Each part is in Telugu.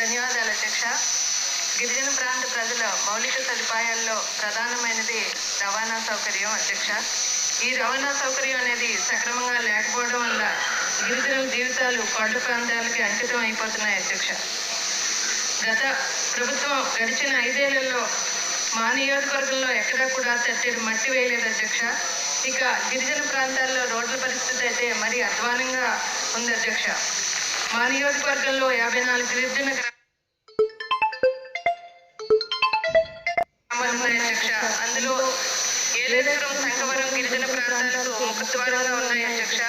ధన్యవాదాలు అధ్యక్ష. గిరిజన ప్రాంత ప్రజల మౌలిక సదుపాయాల్లో ప్రధానమైనది రవాణా సౌకర్యం అధ్యక్ష. ఈ రవాణా సౌకర్యం అనేది సక్రమంగా లేకపోవడం వల్ల గిరిజనుల జీవితాలు కొండ ప్రాంతాలకి అంకితం అయిపోతున్నాయి అధ్యక్ష. గత ప్రభుత్వం గడిచిన ఐదేళ్ళలో మా నియోజకవర్గంలో ఎక్కడా కూడా తట్టేడు మట్టి వేయలేదు అధ్యక్ష. ఇక గిరిజన ప్రాంతాల్లో రోడ్ల పరిస్థితి అయితే మరీ అధ్వానంగా ఉంది అధ్యక్ష. మా నియోజకవర్గంలో యాభై నాలుగు గిరిజన అధ్యక్ష అందులో ఏలేశ్వరం సంగవరం గిరిజన ప్రాంతాలకు ముఖద్వారంగా ఉన్నాయి అధ్యక్ష.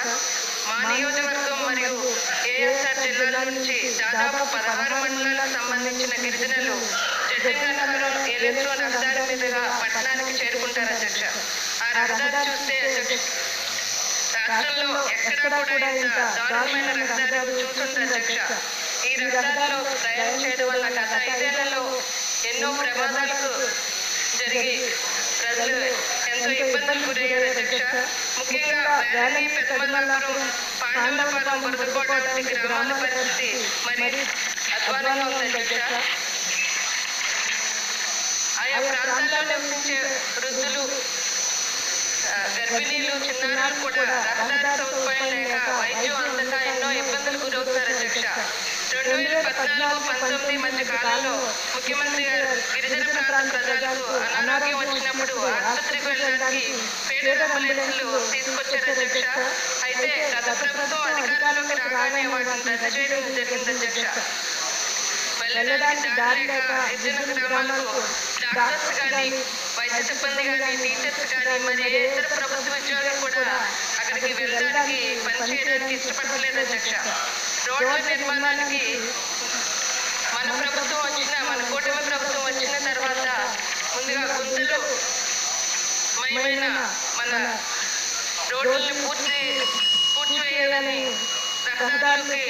మా నియోజకవర్గం మరియు ఏఎస్ఆర్ జిల్లాల నుంచి దాదాపు పదహారు మండలాలకు సంబంధించిన గిరిజనులు జడ్జిగన్నవరం ఏలేశ్వరం రహదారి మీదుగా పట్టణానికి చేరుకుంటారు అధ్యక్ష. ఆ రహదారి చూస్తే అధ్యక్ష రాష్ట్రంలో ఎక్కడా కూడా ఇంత దారుణమైన రహదారి చూస్తుంది అధ్యక్ష ఈ రహదారిలో ప్రయాణం చేయడం వల్ల గత ఐదేళ్ళలో ఎన్నో ప్రమాదాలకు జరిగి ప్రజలు ఎంతో ఇబ్బందులు గురయ్యారు అధ్యక్ష ముఖ్యంగా వేలని పెద్దమల్లాపురం పాండవపురం బురదకోట వంటి గ్రామాల పరిస్థితి మరి అధ్వానంగా ఉంది అధ్యక్ష ఆయా ప్రాంతాల్లో నివసించే వృద్ధులు గర్భిణీలు చిన్నారులు కూడా రహదారి సౌకర్యం లేక వైద్యం అందక ఎన్నో ఇబ్బందులు గురవుతారు అధ్యక్ష. రెండు వేల పద్నాలుగు పంతొమ్మిది మధ్య కాలంలో ముఖ్యమంత్రి గారు గిరిజన ప్రాంత ప్రజలకు అనారోగ్యం వచ్చినప్పుడు ఆసుపత్రికి వెళ్ళడానికి ఫీడర్ అంబులెన్స్లు తీసుకొచ్చారు అధ్యక్ష. అయితే గత ప్రభుత్వం అధికారంలోకి రాగానే వాటిని రద్దు చేయడం జరిగింది అధ్యక్ష. వెళ్ళడానికి దారి లేక గిరిజన గ్రామాలకు డాక్టర్స్ కానీ సిబ్బంది కానీ టీచర్స్ కానీ మరి ఏ ఇతర ప్రభుత్వ ఉద్యోగులు కూడా అక్కడికి వెళ్ళడానికి పనిచేయడానికి ఇష్టపడలేదు అధ్యక్ష. రోడ్ల నిర్మాణానికి మన ప్రభుత్వం వచ్చిన మన కూటమి ప్రభుత్వం వచ్చిన తర్వాత ముందుగా గుంతలు మయమైన మన రోడ్లను పూర్తి పూడ్చివేయాలని రహదారులకి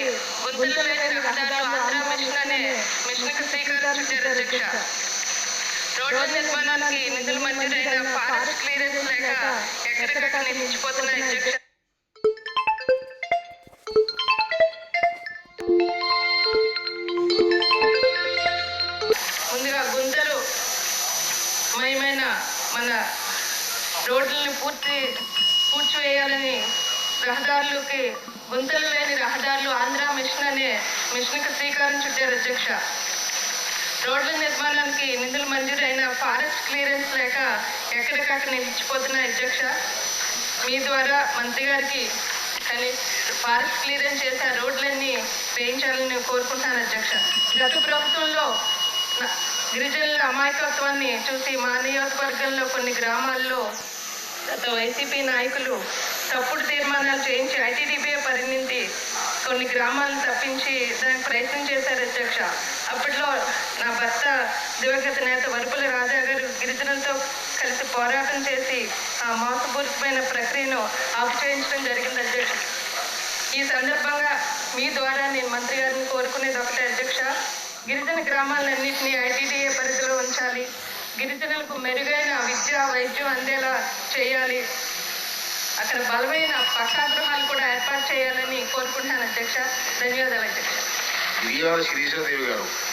గుంతలు లేని రహదారులు ఆంధ్ర మిషన్ అనే మిషన్కి శ్రీకారం చుట్టారు అధ్యక్ష. రోడ్ల నిర్మాణానికి నిధులు మంజూరైన ఫారెస్ట్ క్లియరెన్స్ లేక ఎక్కడికక్కడ నిలిచిపోతున్నాయి అధ్యక్ష ముందుగా గుంతలు మయమైన మన రోడ్లను పూర్తి పూడ్చివేయాలని రహదారులకి గుంతలు లేని రహదారులు ఆంధ్ర మిషన్ అనే మిషన్కి శ్రీకారం చుట్టారు అధ్యక్ష. రోడ్ల నిర్మాణానికి నిధులు మంజూరైన ఫారెస్ట్ క్లియరెన్స్ లేక ఎక్కడికక్కడ నిలిచిపోతున్న అధ్యక్ష మీ ద్వారా మంత్రి గారికి ఫారెస్ట్ క్లియరెన్స్ చేసి ఆ రోడ్లన్నీ వేయించాలని కోరుకుంటున్నాను అధ్యక్ష. గత ప్రభుత్వంలో గిరిజనుల అమాయకత్వాన్ని చూసి మా నియోజకవర్గంలో కొన్ని గ్రామాల్లో గత వైసీపీ నాయకులు తప్పుడు తీర్మానాలు చేయించి ఐటీడీపీ పరిణితి కొన్ని గ్రామాలను తప్పించి దానికి ప్రయత్నం చేశారు అధ్యక్ష. అప్పట్లో నా భర్త దివంగత నేత వరుపుల రాజా గారు గిరిజనులతో కలిసి పోరాటం చేసి ఆ మోసపూరితమైన ప్రక్రియను ఆపుచేయించడం జరిగింది అధ్యక్ష. ఈ సందర్భంగా మీ ద్వారా నేను మంత్రి గారిని కోరుకునేది ఒకటే అధ్యక్ష. గిరిజన గ్రామాలన్నింటినీ ఐటీడీఏ పరిధిలో ఉంచాలి. గిరిజనులకు మెరుగైన విద్య వైద్యం అందేలా చేయాలి. అక్కడ బలమైన పట్టాగృహాలు కూడా ఏర్పాటు చేయాలని కోరుకుంటున్నాను అధ్యక్ష. ధన్యవాదాలు అధ్యక్ష. విజయవాడ శిరీషాదేవి గారు.